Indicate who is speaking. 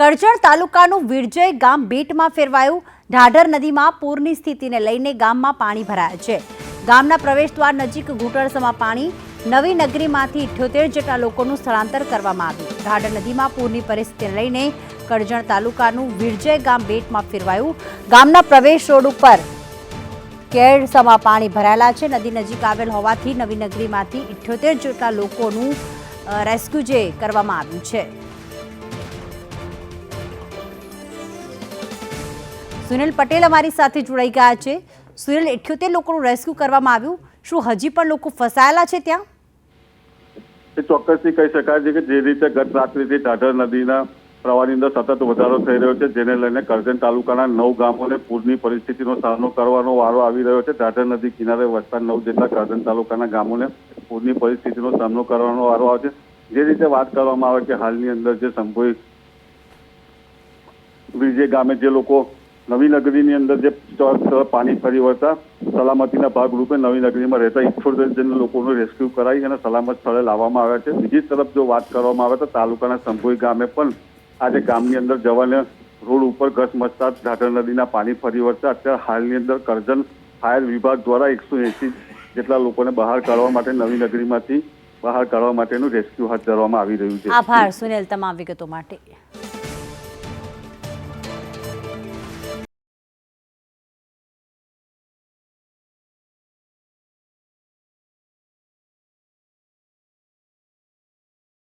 Speaker 1: કરજણ તાલુકાનું વિરજય ગામ બેટમાં ફેરવાયું. ઢાઢર નદીમાં પૂરની સ્થિતિને લઈને ગામમાં પાણી ભરાયા છે. ગામના પ્રવેશદ્વાર નજીક ઘૂંટણસમાં પાણી નવી નગરીમાંથી ઇઠ્યોતેર જેટલા લોકોનું સ્થળાંતર કરવામાં આવ્યું. ઢાઢર નદીમાં પૂરની પરિસ્થિતિને લઈને કરજણ તાલુકાનું વિરજય ગામ બેટમાં ફેરવાયું. ગામના પ્રવેશ રોડ ઉપર કેળસમાં પાણી ભરાયેલા છે. નદી નજીક આવેલ હોવાથી નવી નગરીમાંથી ઇઠ્યોતેર જેટલા લોકોનું રેસ્ક્યુ જે કરવામાં આવ્યું છે. સુનિલ પટેલ અમારી સાથે જોડાઈ ગયા છે. સુનિલ ઇઠ્યોતેર લોકોનું રેસ્ક્યુ કરવામાં આવ્યું. શું હજી પણ લોકો ફસાયેલા છે ત્યાં?
Speaker 2: ચોક્કસથી કહી શકાય છે કે જે રીતે ગત રાત્રિથી ટાઢર નદીના પ્રવાહની અંદર સતત વધારો થઈ રહ્યો છે, જેને લઈને કરજણ તાલુકાના નવ ગામોને પૂરની પરિસ્થિતિનો સામનો કરવાનો વારો આવી રહ્યો છે. ટાઢર નદી કિનારે વસતા નવ જેટલા કરજણ તાલુકાના ગામોને પૂરની પરિસ્થિતિનો સામનો કરવાનો વારો આવે છે. જે રીતે વાત કરવામાં આવે કે હાલની અંદર જે સંભવિત વિજય ગામે જે લોકો નવી નગરીની અંદર જે પાણી ફરી વળતા સલામતીના ભાગરૂપે નવી નગરીમાં રહેતા ઇઠ્યોતેર જણ લોકોનું રેસ્ક્યુ કરાઈ અને સલામત સ્થળે લાવવામાં આવ્યા છે. બીજી તરફ જો વાત કરવામાં આવે તો તાલુકાના સંભોઈ ગામે પણ આજે ગામની અંદર જવાને રોડ ઉપર ઘસમસતા ઢાઢર નદીના પાણી ફરી વળતા અત્યારે હાલની અંદર કરજણ ફાયર વિભાગ દ્વારા એકસો એસી જેટલા લોકોને બહાર કાઢવા માટે નવી નગરીમાંથી બહાર કાઢવા માટેનું રેસ્ક્યુ હાથ ધરવામાં આવી રહ્યું છે.
Speaker 1: આભાર, સુનિલ, તમામ વિગતો માટે.